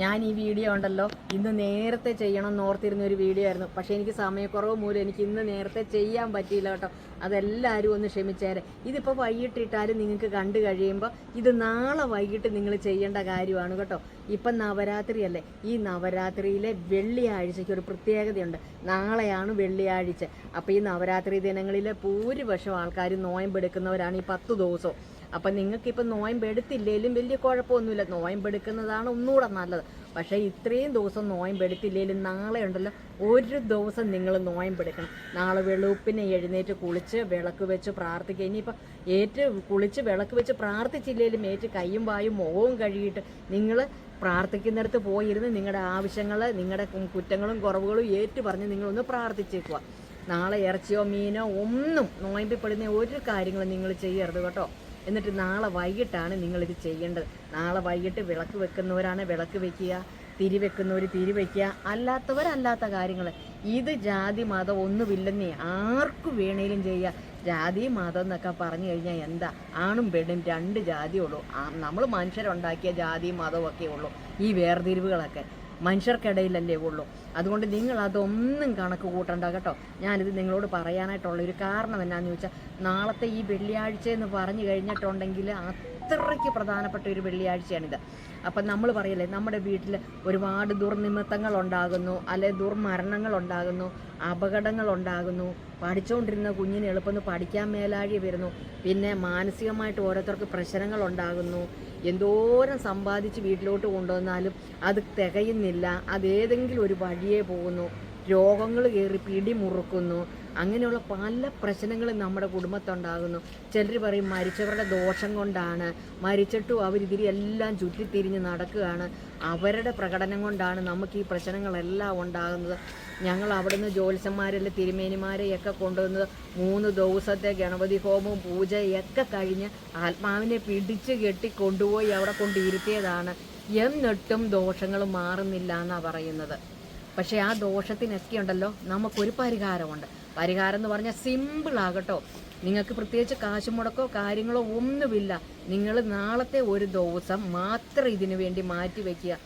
ഞാൻ ഈ വീഡിയോ ഉണ്ടല്ലോ ഇന്ന് നേരത്തെ ചെയ്യണം എന്ന് ഓർത്തിരുന്ന ഒരു വീഡിയോ ആയിരുന്നു. പക്ഷേ എനിക്ക് സമയക്കുറവ് മൂലം എനിക്ക് ഇന്ന് നേരത്തെ ചെയ്യാൻ പറ്റിയില്ല കേട്ടോ. അതെല്ലാവരും ഒന്ന് ക്ഷമിച്ചേരെ. ഇതിപ്പോൾ വൈകിട്ടിട്ടാലും നിങ്ങൾക്ക് കണ്ടു കഴിയുമ്പോൾ ഇത് നാളെ വൈകിട്ട് നിങ്ങൾ ചെയ്യേണ്ട കാര്യമാണ് കേട്ടോ. ഇപ്പം നവരാത്രിയല്ലേ. ഈ നവരാത്രിയിലെ വെള്ളിയാഴ്ചയ്ക്ക് ഒരു പ്രത്യേകതയുണ്ട്. നാളെയാണ് വെള്ളിയാഴ്ച. അപ്പോൾ ഈ നവരാത്രി ദിനങ്ങളിലെ ഭൂരിപക്ഷം ആൾക്കാർ നോയമ്പെടുക്കുന്നവരാണ് ഈ പത്ത് ദിവസവും. അപ്പം നിങ്ങൾക്ക് ഇപ്പം നോയമ്പ് എടുത്തില്ലേലും വലിയ കുഴപ്പമൊന്നുമില്ല നോയമ്പ് എടുക്കുന്നതാണ് ഒന്നുകൂടെ നല്ലത്. പക്ഷേ ഇത്രയും ദിവസം നോയമ്പ് എടുത്തില്ലേലും നാളെ ഉണ്ടല്ലോ ഒരു ദിവസം നിങ്ങൾ നോയമ്പ് എടുക്കണം നാളെ വെളുപ്പിനെ എഴുന്നേറ്റ് കുളിച്ച് വിളക്ക് വെച്ച് പ്രാർത്ഥിക്കുക. ഇനിയിപ്പോൾ ഏറ്റ് കുളിച്ച് വിളക്ക് വെച്ച് പ്രാർത്ഥിച്ചില്ലേലും ഏറ്റ് കയ്യും വായും മുഖവും കഴുകിയിട്ട് നിങ്ങൾ പ്രാർത്ഥിക്കുന്നിടത്ത് പോയിരുന്ന് നിങ്ങളുടെ ആവശ്യങ്ങൾ നിങ്ങളുടെ കുറ്റങ്ങളും കുറവുകളും ഏറ്റു പറഞ്ഞ് നിങ്ങളൊന്ന് പ്രാർത്ഥിച്ചേക്കുക. നാളെ ഇറച്ചിയോ മീനോ ഒന്നും നോയമ്പിപ്പെടുന്ന ഒരു കാര്യങ്ങളും നിങ്ങൾ ചെയ്യരുത് കേട്ടോ. എന്നിട്ട് നാളെ വൈകിട്ടാണ് നിങ്ങളിത് ചെയ്യേണ്ടത്. നാളെ വൈകിട്ട് വിളക്ക് വെക്കുന്നവരാണ് വിളക്ക് വെക്കുക തിരി വെക്കുന്നവർ തിരി വെക്കുക. അല്ലാത്തവരല്ലാത്ത കാര്യങ്ങൾ ഇത് ജാതി മതം ഒന്നുമില്ലെന്നേ ആർക്കു വേണേലും ചെയ്യുക ജാതി മതം എന്നൊക്കെ പറഞ്ഞു കഴിഞ്ഞാൽ എന്താ? ആണും പെണ്ണും രണ്ട് ജാതിയുള്ളൂ നമ്മൾ മനുഷ്യരുണ്ടാക്കിയ ജാതിയും മതവും ഒക്കെ ഉള്ളൂ. ഈ വേർതിരിവുകളൊക്കെ. മനുഷ്യർക്കിടയിലല്ലേ ഉള്ളൂ. അതുകൊണ്ട് നിങ്ങൾ അതൊന്നും കണക്ക് കൂട്ടണ്ട കേട്ടോ. ഞാനിത് നിങ്ങളോട് പറയാനായിട്ടുള്ള ഒരു കാരണം എന്നാന്ന് ചോദിച്ചാൽ നാളത്തെ ഈ വെള്ളിയാഴ്ച എന്ന് പറഞ്ഞു കഴിഞ്ഞിട്ടുണ്ടെങ്കിൽ അത്രയ്ക്ക് പ്രധാനപ്പെട്ട ഒരു വെള്ളിയാഴ്ചയാണിത്. അപ്പം നമ്മൾ പറയല്ലേ നമ്മുടെ വീട്ടിൽ ഒരുപാട് ദുർനിമിത്തങ്ങൾ ഉണ്ടാകുന്നു അല്ലെ ദുർമരണങ്ങൾ ഉണ്ടാകുന്നു അപകടങ്ങൾ ഉണ്ടാകുന്നു പഠിച്ചുകൊണ്ടിരുന്ന കുഞ്ഞിന് എളുപ്പം പഠിക്കാൻ മേലാഴി വരുന്നു. പിന്നെ മാനസികമായിട്ട് ഓരോരുത്തർക്ക് പ്രശ്നങ്ങൾ ഉണ്ടാകുന്നു എന്തോരം സമ്പാദിച്ച് വീട്ടിലോട്ട് കൊണ്ടുവന്നാലും അത് തികയുന്നില്ല. അതേതെങ്കിലും ഒരു വഴിയേ പോകുന്നു. രോഗങ്ങൾ കയറി പിടിമുറുക്കുന്നു. അങ്ങനെയുള്ള പല പ്രശ്നങ്ങളും നമ്മുടെ കുടുംബത്തുണ്ടാകുന്നു. ചിലർ പറയും മരിച്ചവരുടെ ദോഷം കൊണ്ടാണ്. മരിച്ചിട്ടും അവരിതിരി എല്ലാം ചുറ്റിത്തിരിഞ്ഞ് നടക്കുകയാണ്. അവരുടെ പ്രകടനം കൊണ്ടാണ് നമുക്ക് ഈ പ്രശ്നങ്ങളെല്ലാം ഉണ്ടാകുന്നത്. ഞങ്ങൾ അവിടുന്ന് ജോത്സ്യന്മാരല്ല തിരുമേനിമാരെയൊക്കെ കൊണ്ടുവന്നത് മൂന്ന് ദിവസത്തെ ഗണപതി ഹോമവും പൂജയൊക്കെ കഴിഞ്ഞ് ആത്മാവിനെ പിടിച്ച് കെട്ടി കൊണ്ടുപോയി അവിടെ കൊണ്ടിരുത്തിയതാണ്. എന്നിട്ടും ദോഷങ്ങൾ മാറുന്നില്ല എന്നാണ് പറയുന്നത്. പക്ഷേ ആ ദോഷത്തിനൊക്കെ ഉണ്ടല്ലോ നമുക്കൊരു പരിഹാരമുണ്ട്. പരിഹാരം എന്ന് പറഞ്ഞാൽ സിമ്പിൾ ആകട്ടോ. നിങ്ങൾക്ക് പ്രത്യേകിച്ച് കാശ് മുടക്കോ കാര്യങ്ങളോ ഒന്നുമില്ല. നിങ്ങൾ നാളത്തെ ഒരു ദിവസം മാത്രം ഇതിനു വേണ്ടി മാറ്റി വയ്ക്കുക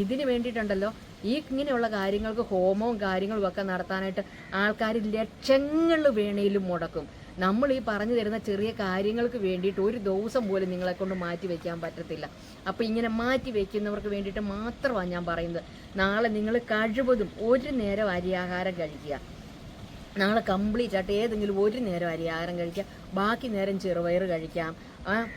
ഇതിന് വേണ്ടിയിട്ടുണ്ടല്ലോ ഈ ഇങ്ങനെയുള്ള കാര്യങ്ങൾക്ക് ഹോമവും കാര്യങ്ങളും ഒക്കെ നടത്താനായിട്ട് ആൾക്കാർ ലക്ഷങ്ങൾ വേണേലും മുടക്കും. നമ്മൾ ഈ പറഞ്ഞു തരുന്ന ചെറിയ കാര്യങ്ങൾക്ക് വേണ്ടിയിട്ട് ഒരു ദിവസം പോലും നിങ്ങളെ കൊണ്ട് മാറ്റി വയ്ക്കാൻ പറ്റത്തില്ല. അപ്പോൾ ഇങ്ങനെ മാറ്റി വയ്ക്കുന്നവർക്ക് വേണ്ടിയിട്ട് മാത്രമാണ് ഞാൻ പറയുന്നത്. നാളെ നിങ്ങൾ കഴിവതും ഒരു നേരം അരിയാഹാരം കഴിക്കുക. നാളെ കംപ്ലീറ്റ് ആയിട്ട് ഏതെങ്കിലും ഒരു നേരം അരിയാഹാരം കഴിക്കാം. ബാക്കി നേരം ചെറുപയർ കഴിക്കാം.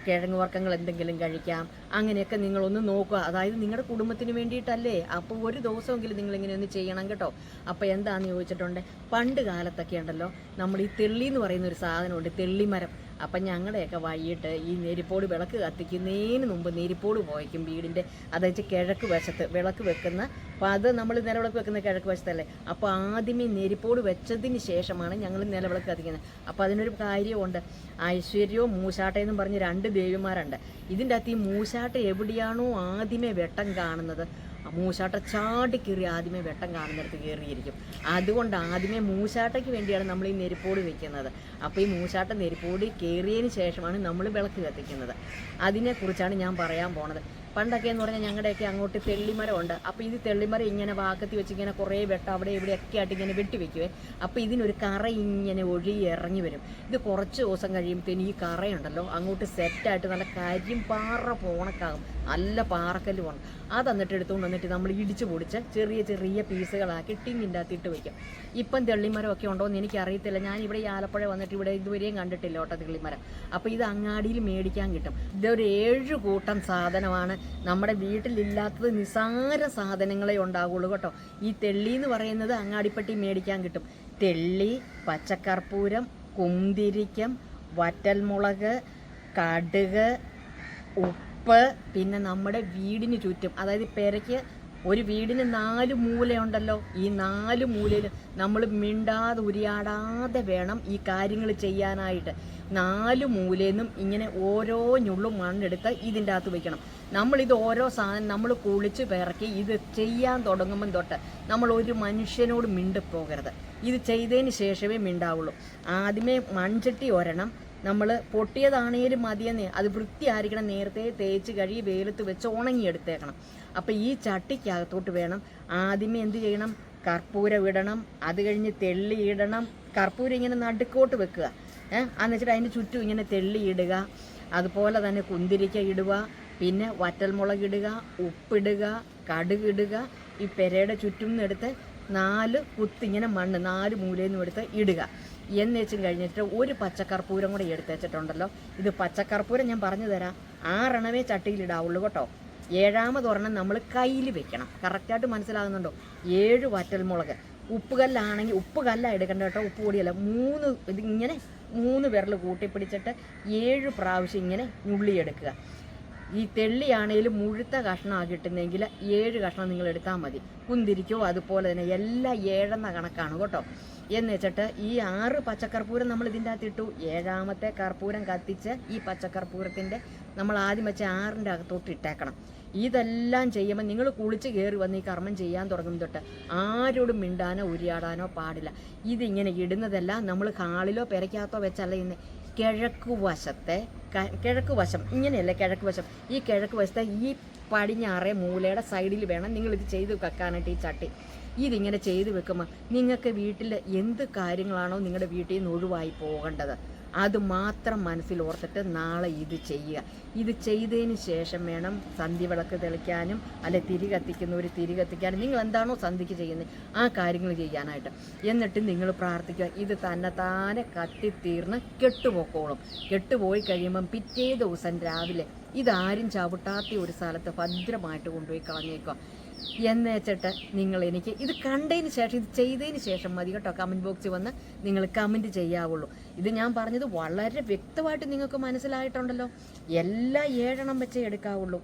കിഴങ്ങ് വർഗങ്ങൾ എന്തെങ്കിലും കഴിക്കാം. അങ്ങനെയൊക്കെ നിങ്ങളൊന്ന് നോക്കുക. അതായത് നിങ്ങളുടെ കുടുംബത്തിന് വേണ്ടിയിട്ടല്ലേ? അപ്പോൾ ഒരു ദിവസമെങ്കിലും നിങ്ങൾ ഇങ്ങനെ ഒന്ന് ചെയ്യണം കേട്ടോ. അപ്പോൾ എന്താണെന്ന് ചോദിച്ചിട്ടുണ്ട്? പണ്ട് കാലത്തൊക്കെ ഉണ്ടല്ലോ നമ്മൾ ഈ തെള്ളി എന്ന് പറയുന്ന ഒരു സാധനമുണ്ട് തെള്ളിമരം. അപ്പം ഞങ്ങളുടെയൊക്കെ വൈകിട്ട് ഈ നെരിപ്പോട് വിളക്ക് കത്തിക്കുന്നതിന് മുമ്പ് നെരിപ്പോട് പോയിക്കും വീടിന്റെ അതായത് കിഴക്ക് വശത്ത് വിളക്ക് വെക്കുന്ന അപ്പോൾ അത് നമ്മൾ നിലവിളക്ക് വെക്കുന്ന കിഴക്ക് വശത്തല്ലേ? അപ്പോൾ ആദ്യമേ നെരിപ്പോട് വെച്ചതിന് ശേഷമാണ് ഞങ്ങൾ നിലവിളക്ക് കത്തിക്കുന്നത്. അപ്പോൾ അതിനൊരു കാര്യമുണ്ട് ഐശ്വര്യവും മൂശാട്ടയെന്നും പറഞ്ഞ് രണ്ട് ദേവിമാരുണ്ട്. ഇതിന്റെ അകത്ത് ഈ മൂശാട്ട എവിടെയാണോ ആദ്യമേ വെട്ടം കാണുന്നത്? ആ മൂശാട്ട ചാടി കയറി ആദ്യമേ വെട്ടം കാണുന്നിടത്ത് കയറിയിരിക്കും. അതുകൊണ്ട് ആദ്യമേ മൂശാട്ടയ്ക്ക് വേണ്ടിയാണ് നമ്മൾ ഈ നെരിപ്പോടി വെക്കുന്നത്. അപ്പോൾ ഈ മൂശാട്ട നെരിപ്പോടി കയറിയതിന് ശേഷമാണ് നമ്മൾ വിളക്ക് കത്തിക്കുന്നത്. അതിനെക്കുറിച്ചാണ് ഞാൻ പറയാൻ പോണത്. പണ്ടൊക്കെ എന്ന് പറഞ്ഞാൽ ഞങ്ങളുടെയൊക്കെ അങ്ങോട്ട് തെള്ളിമരം ഉണ്ട് അപ്പോൾ ഇത് തെള്ളിമരം ഇങ്ങനെ വാക്കത്തി വെച്ച് ഇങ്ങനെ കുറേ വെട്ട അവിടെ ഇവിടെയൊക്കെ ആയിട്ട് ഇങ്ങനെ വെട്ടി വെക്കുവേ. അപ്പോൾ ഇതിനൊരു കറ ഇങ്ങനെ ഒഴുകി ഇറങ്ങി വരും. ഇത് കുറച്ച് ദിവസം കഴിയുമ്പോഴത്തേന് ഈ കറയുണ്ടല്ലോ അങ്ങോട്ട് സെറ്റായിട്ട് നല്ല കരിയും പാറ പോണക്കാകും. നല്ല പാറക്കല്ല് പോകണം അത് എന്നിട്ട് എടുത്തുകൊണ്ട് വന്നിട്ട് നമ്മൾ ഇടിച്ച് പൊടിച്ച് ചെറിയ ചെറിയ പീസുകളാക്കി ടിന്നിന്റെ അകത്തിട്ട് വെക്കും. ഇപ്പം തെള്ളിമരമൊക്കെ ഉണ്ടോ എന്ന് എനിക്കറിയത്തില്ല. ഞാൻ ഇവിടെ ഈ ആലപ്പുഴ വന്നിട്ട് ഇവിടെ ഇതുവരെയും കണ്ടിട്ടില്ല ഓട്ട തെള്ളിമരം. അപ്പോൾ ഇത് അങ്ങാടിയിൽ മേടിക്കാൻ കിട്ടും. ഇതൊരു ഏഴ് കൂട്ടം സാധനമാണ്. നമ്മുടെ വീട്ടിലില്ലാത്തത് നിസാര സാധനങ്ങളെ ഉണ്ടാവുള്ളൂ കേട്ടോ. ഈ തെള്ളി എന്ന് പറയുന്നത് അങ്ങാടിപ്പട്ടി മേടിക്കാൻ കിട്ടും. തെള്ളി പച്ചക്കർപ്പൂരം കുന്തിരിക്കം വറ്റൽമുളക് കടുക് ഉപ്പ് പിന്നെ നമ്മുടെ വീടിന് ചുറ്റും. അതായത് പെരയ്ക്ക് ഒരു വീടിന് നാല് മൂലയുണ്ടല്ലോ. ഈ നാല് മൂലയിൽ നമ്മൾ മിണ്ടാതെ ഉരിയാടാതെ വേണം ഈ കാര്യങ്ങൾ ചെയ്യാനായിട്ട്. നാല് മൂലയിൽ നിന്നും ഇങ്ങനെ ഓരോ ഞുള്ളും മണ്ണെടുത്ത് ഇതിന്റെ അകത്ത് വയ്ക്കണം നമ്മളിത് ഓരോ സാധനം നമ്മൾ കുളിച്ച് പിറക്കി ഇത് ചെയ്യാൻ തുടങ്ങുമ്പം തൊട്ട് നമ്മൾ ഒരു മനുഷ്യനോട് മിണ്ടിപ്പോകരുത്. ഇത് ചെയ്തതിന് ശേഷമേ മിണ്ടാവുള്ളൂ. ആദ്യമേ മൺചട്ടി ഒരെണ്ണം നമ്മൾ പൊട്ടിയതാണേലും മതിയെന്നേ അത് വൃത്തിയായിരിക്കണം. നേരത്തെ തേച്ച് കഴുകി വെയിലത്ത് വെച്ച് ഉണങ്ങിയെടുത്തേക്കണം. അപ്പോൾ ഈ ചട്ടിക്കകത്തോട്ട് വേണം. ആദ്യമേ എന്ത് ചെയ്യണം? കർപ്പൂരം ഇടണം അത് കഴിഞ്ഞ് തെള്ളി ഇടണം. കർപ്പൂരം ഇങ്ങനെ നടുക്കോട്ട് വെക്കുക. ഏഹ് എന്നുവെച്ചിട്ട് അതിന്റെ ചുറ്റും ഇങ്ങനെ തെള്ളി ഇടുക. അതുപോലെ തന്നെ കുന്തിരിക്ക ഇടുക. പിന്നെ വറ്റൽമുളക് ഇടുക. ഉപ്പിടുക. കടുക് ഇടുക. ഈ പെരയുടെ ചുറ്റും നിന്ന് എടുത്ത് നാല് കുത്തിങ്ങനെ മണ്ണ് നാല് മൂലയിൽ നിന്നും എടുത്ത് ഇടുക. എന്ന് വെച്ചും കഴിഞ്ഞിട്ട് ഒരു പച്ചക്കർപ്പൂരം കൂടെ എടുത്ത് വെച്ചിട്ടുണ്ടല്ലോ. ഇത് പച്ചക്കർപ്പൂരം ഞാൻ പറഞ്ഞു തരാം. ആറെണ്ണമേ ചട്ടിയിലിടാവുള്ളൂ കേട്ടോ. ഏഴാമത് ഒരെണ്ണം നമ്മൾ കയ്യിൽ വെക്കണം കറക്റ്റായിട്ട് മനസ്സിലാകുന്നുണ്ടോ? ഏഴ് വറ്റൽമുളക് ഉപ്പുകല്ലാണെങ്കിൽ ഉപ്പ് കല്ല എടുക്കേണ്ട കേട്ടോ ഉപ്പ് പൊടിയല്ല. മൂന്ന് ഇത് ഇങ്ങനെ മൂന്ന് വിരൽ കൂട്ടിപ്പിടിച്ചിട്ട് ഏഴ് പ്രാവശ്യം ഇങ്ങനെ ഞുള്ളിയെടുക്കുക ഈ തെള്ളിയാണേലും മുഴുത്ത കഷ്ണമാണ് കിട്ടുന്നതെങ്കിൽ ഏഴ് കഷ്ണം നിങ്ങൾ എടുത്താൽ മതി. കുന്തിരിക്കോ അതുപോലെ തന്നെ എല്ലാം ഏഴെന്ന കണക്കാണ് കേട്ടോ. എന്ന് വെച്ചിട്ട് ഈ ആറ് പച്ചക്കർപ്പൂരം നമ്മൾ ഇതിന്റെ അകത്ത് ഇട്ടു. ഏഴാമത്തെ കർപ്പൂരം കത്തിച്ച് ഈ പച്ചക്കർപ്പൂരത്തിന്റെ നമ്മൾ ആദ്യം വെച്ച ആറിന്റെ അകത്തോട്ട് ഇട്ടേക്കണം. ഇതെല്ലാം ചെയ്യുമ്പോൾ നിങ്ങൾ കുളിച്ച് കയറി വന്ന് ഈ കർമ്മം ചെയ്യാൻ തുടങ്ങും തൊട്ട് ആരോടും മിണ്ടാനോ ഉരിയാടാനോ പാടില്ല. ഇതിങ്ങനെ ഇടുന്നതെല്ലാം നമ്മൾ ഹാളിലോ പെരയ്ക്കകത്തോ വെച്ചല്ല ഇന്ന്. കിഴക്ക് വശത്തെ കിഴക്ക് വശം. ഇങ്ങനെയല്ല കിഴക്ക് വശം. ഈ കിഴക്ക് വശത്തെ ഈ പടിഞ്ഞാറേ മൂലയുടെ സൈഡിൽ വേണം നിങ്ങളിത് ചെയ്ത് വെക്കാനായിട്ട് ഈ ചട്ടി. ഇതിങ്ങനെ ചെയ്തു വെക്കുമ്പോൾ നിങ്ങൾക്ക് വീട്ടിൽ എന്ത് കാര്യങ്ങളാണോ നിങ്ങളുടെ വീട്ടിൽ നിന്ന് ഒഴിവായി പോകേണ്ടത്? അത് മാത്രം മനസ്സിൽ ഓർത്തിട്ട് നാളെ ഇത് ചെയ്യുക. ഇത് ചെയ്തതിന് ശേഷം വേണം സന്ധി വിളക്ക് തെളിക്കാനും അല്ലെ തിരി കത്തിക്കുന്ന ഒരു തിരി കത്തിക്കാനും. നിങ്ങൾ എന്താണോ സന്ധിക്ക് ചെയ്യുന്നത് ആ കാര്യങ്ങൾ ചെയ്യാനായിട്ട്. എന്നിട്ട് നിങ്ങൾ പ്രാർത്ഥിക്കുക. ഇത് തന്നെ താനെ കത്തിത്തീർന്ന് കെട്ടുപോക്കോളും. കെട്ടുപോയി കഴിയുമ്പം പിറ്റേ ദിവസം രാവിലെ ഇതാരും ചവിട്ടാത്ത ഒരു സ്ഥലത്ത് ഭദ്രമായിട്ട് കൊണ്ടുപോയി കളഞ്ഞേക്കുക. എന്ന് വെച്ചിട്ട് നിങ്ങൾ എനിക്ക് ഇത് കണ്ടതിന് ശേഷം ഇത് ചെയ്തതിന് ശേഷം മതി കേട്ടോ. കമന്റ് ബോക്സിൽ വന്ന് നിങ്ങൾ കമന്റ് ചെയ്യാവുള്ളൂ. ഇത് ഞാൻ പറഞ്ഞത് വളരെ വ്യക്തമായിട്ട് നിങ്ങൾക്ക് മനസ്സിലായിട്ടുണ്ടല്ലോ. എല്ലാ ഏഴെണ്ണം വെച്ചേ എടുക്കാവുള്ളൂ.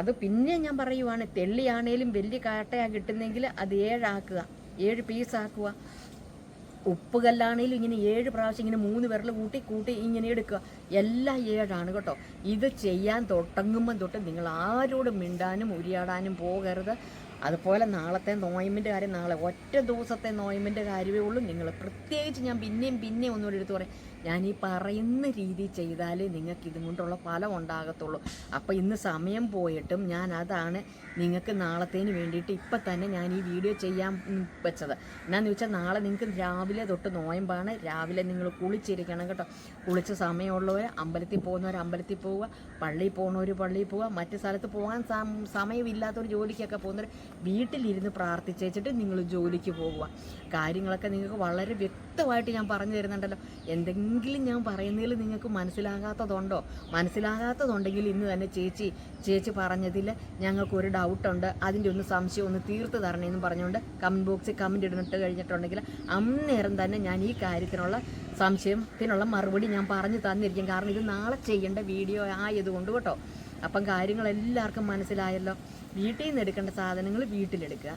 അത് പിന്നെ ഞാൻ പറയുവാണ് തെള്ളിയാണേലും വലിയ കാട്ടയാണ് കിട്ടുന്നെങ്കിൽ അത് ഏഴാക്കുക ഏഴ് പീസാക്കുക ഉപ്പുകല്ലാണേലും ഇങ്ങനെ ഏഴ് പ്രാവശ്യം ഇങ്ങനെ മൂന്ന് വിരൽ കൂട്ടി കൂട്ടി ഇങ്ങനെ എടുക്കുക. എല്ലാം ഏഴാണ് കേട്ടോ. ഇത് ചെയ്യാൻ തുടങ്ങുമ്പം തൊട്ട് നിങ്ങൾ ആരോടും മിണ്ടാനും ഉരിയാടാനും പോകരുത്. അതുപോലെ നാളത്തെ നോയമ്പിന്റെ കാര്യം നാളെ ഒറ്റ ദിവസത്തെ നോയമ്പിന്റെ കാര്യമേ ഉള്ളൂ. നിങ്ങൾ പ്രത്യേകിച്ച് ഞാൻ പിന്നെയും പിന്നെയും ഒന്നുകൂടി എടുത്ത് പറയും. ഞാൻ ഈ പറയുന്ന രീതി ചെയ്താലേ നിങ്ങൾക്ക് ഇതും കൊണ്ടുള്ള ഫലം ഉണ്ടാകത്തുള്ളൂ. അപ്പോൾ ഇന്ന് സമയം പോയിട്ടും ഞാൻ അതാണ് നിങ്ങൾക്ക് നാളത്തേന് വേണ്ടിയിട്ട് ഇപ്പം തന്നെ ഞാൻ ഈ വീഡിയോ ചെയ്യാൻ വെച്ചത്. എന്നാന്ന് വെച്ചാൽ നാളെ നിങ്ങൾക്ക് രാവിലെ തൊട്ട് നോയമ്പാണ്. രാവിലെ നിങ്ങൾ കുളിച്ചിരിക്കണം കേട്ടോ. കുളിച്ച സമയമുള്ളവർ അമ്പലത്തിൽ പോകുന്നവർ അമ്പലത്തിൽ പോവുക. പള്ളിയിൽ പോകുന്നവർ പള്ളിയിൽ പോവുക. മറ്റ് സ്ഥലത്ത് പോകാൻ സമയമില്ലാത്തവർ ജോലിക്കൊക്കെ പോകുന്നവർ വീട്ടിലിരുന്ന് പ്രാർത്ഥിച്ചേച്ചിട്ട് നിങ്ങൾ ജോലിക്ക് പോകുക കാര്യങ്ങളൊക്കെ നിങ്ങൾക്ക് വളരെ വ്യക്തമായിട്ട് ഞാൻ പറഞ്ഞു തരുന്നുണ്ടല്ലോ. എന്തെങ്കിലും ഞാൻ പറയുന്നതിൽ നിങ്ങൾക്ക് മനസ്സിലാകാത്തതുണ്ടോ? മനസ്സിലാകാത്തതുണ്ടെങ്കിൽ ഇന്ന് തന്നെ ചേച്ചി ചേച്ചി പറഞ്ഞതിൽ ഞങ്ങൾക്കൊരു ഡൗട്ടുണ്ട്. അതിന്റെ ഒന്ന് സംശയം ഒന്ന് തീർത്ത് തരണമെന്ന് പറഞ്ഞുകൊണ്ട് കമന്റ് ബോക്സിൽ കമന്റ് ഇടുന്നിട്ട് കഴിഞ്ഞിട്ടുണ്ടെങ്കിൽ അന്നേരം തന്നെ ഞാൻ ഈ കാര്യത്തിനുള്ള സംശയത്തിനുള്ള മറുപടി ഞാൻ പറഞ്ഞു തന്നിരിക്കും. കാരണം ഇത് നാളെ ചെയ്യേണ്ട വീഡിയോ ആയതുകൊണ്ട് കേട്ടോ. അപ്പം കാര്യങ്ങൾ എല്ലാവർക്കും മനസ്സിലായല്ലോ. വീട്ടിൽ നിന്ന് എടുക്കേണ്ട സാധനങ്ങൾ വീട്ടിലെടുക്കുക.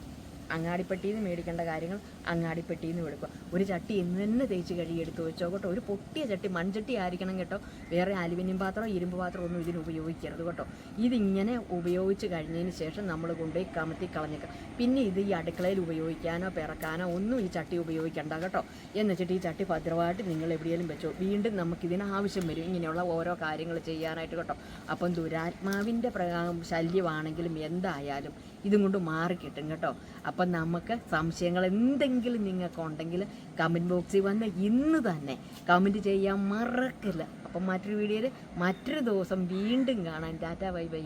അങ്ങാടിപ്പെട്ടിയിൽ നിന്ന് മേടിക്കേണ്ട കാര്യങ്ങൾ അങ്ങാടിപ്പെട്ടിയിൽ നിന്ന് എടുക്കുക ഒരു ചട്ടി എന്ന് തന്നെ തേച്ച് കഴുകി എടുത്ത് വെച്ചോ കേട്ടോ. ഒരു പൊട്ടിയ ചട്ടി മൺചട്ടി ആയിരിക്കണം കേട്ടോ. വേറെ അലുമിനിയം പാത്രം ഇരുമ്പ് പാത്രം ഒന്നും ഇതിന് ഉപയോഗിക്കരുത് കേട്ടോ. ഇതിങ്ങനെ ഉപയോഗിച്ച് കഴിഞ്ഞതിന് ശേഷം നമ്മൾ കൊണ്ടുപോയി കമത്തി കളഞ്ഞേക്കാം പിന്നെ ഇത് ഈ അടുക്കളയിൽ ഉപയോഗിക്കാനോ പിറക്കാനോ ഒന്നും ഈ ചട്ടി ഉപയോഗിക്കേണ്ട കേട്ടോ. എന്ന് വെച്ചിട്ട് ഈ ചട്ടി ഭദ്രമായിട്ട് നിങ്ങൾ എവിടെയെങ്കിലും വെച്ചോ. വീണ്ടും നമുക്കിതിന് ആവശ്യം വരും. ഇങ്ങനെയുള്ള ഓരോ കാര്യങ്ങൾ ചെയ്യാനായിട്ട് കേട്ടോ. അപ്പം ദുരാത്മാവിന്റെ ശല്യമാണെങ്കിലും എന്തായാലും ഇതും കൊണ്ട് മാറിക്കിട്ടും കേട്ടോ. അപ്പം നമുക്ക് സംശയങ്ങൾ എന്തെങ്കിലും നിങ്ങൾക്ക് ഉണ്ടെങ്കിൽ കമന്റ് ബോക്സിൽ വന്ന് ഇന്ന് തന്നെ കമന്റ് ചെയ്യാൻ മറക്കില്ല അപ്പം മറ്റൊരു വീഡിയോയിൽ മറ്റൊരു ദിവസം വീണ്ടും കാണാൻ ടാറ്റ ബൈ ബൈ